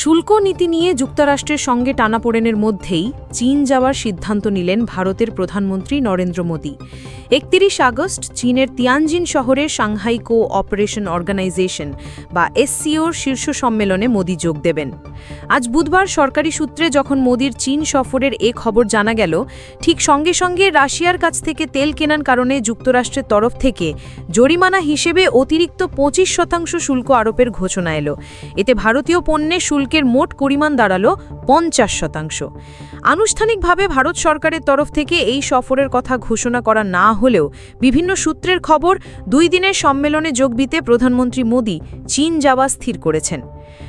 শুল্ক নীতি নিয়ে যুক্তরাষ্ট্রের সঙ্গে টানাপোড়েনের মধ্যেই চীন যাওয়ার সিদ্ধান্ত নিলেন ভারতের প্রধানমন্ত্রী নরেন্দ্র মোদী। একতিরিশ আগস্ট চীনের তিয়ানজিন শহরে সাংহাই কো অপারেশন অর্গানাইজেশন বা এসসিওর শীর্ষ সম্মেলনে মোদী যোগ দেবেন। আজ বুধবার সরকারি সূত্রে যখন মোদীর চীন সফরের এ খবর জানা গেল, ঠিক সঙ্গে সঙ্গে রাশিয়ার কাছ থেকে তেল কেনার কারণে যুক্তরাষ্ট্রের তরফ থেকে জরিমানা হিসেবে অতিরিক্ত পঁচিশ শতাংশ শুল্ক আরোপের ঘোষণা এলো। এতে ভারতীয় পণ্যে শুল্কের মোট পরিমাণ দাঁড়াল পঞ্চাশ শতাংশ। আনুষ্ঠানিকভাবে ভারত সরকারের তরফ থেকে এই সফরের কথা ঘোষণা করা না হলেও বিভিন্ন সূত্রের খবর দুই দিনের সম্মেলনে যোগ দিতে প্রধানমন্ত্রী মোদী চীন যাওয়া স্থির করেছেন।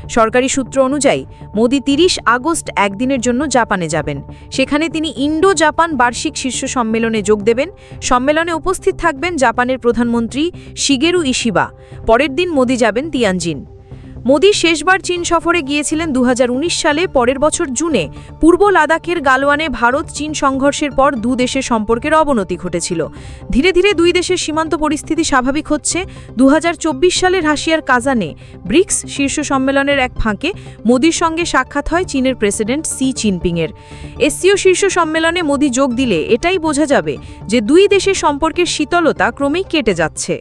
সরকারি সূত্র অনুযায়ী, মোদি তিরিশ আগস্ট একদিনের জন্য জাপানে যাবেন। সেখানে তিনি ইন্ডো জাপান বার্ষিক শীর্ষ সম্মেলনে যোগ দেবেন। সম্মেলনে উপস্থিত থাকবেন জাপানের প্রধানমন্ত্রী শিগেরু ইশিবা। পরের দিন মোদি যাবেন তিয়ানজিন। মোদি শেষবার চীন সফরে গিয়েছিলেন দু হাজার উনিশ সালে, পরের বছর জুনে। পূর্ব লাদাখের গালওয়ানে ভারত চীন সংঘর্ষের পর দু দেশের সম্পর্কের অবনতি ঘটেছিল। ধীরে ধীরে দুই দেশের সীমান্ত পরিস্থিতি স্বাভাবিক হচ্ছে। দু সালের রাশিয়ার কাজানে, ব্রিক্স শীর্ষ সম্মেলনের এক ফাঁকে মোদির সঙ্গে সাক্ষাৎ হয় চীনের প্রেসিডেন্ট সি চিনপিংয়ের এসসিও শীর্ষ সম্মেলনে মোদি যোগ দিলে এটাই বোঝা যাবে যে দুই দেশের সম্পর্কের শীতলতা ক্রমেই কেটে যাচ্ছে।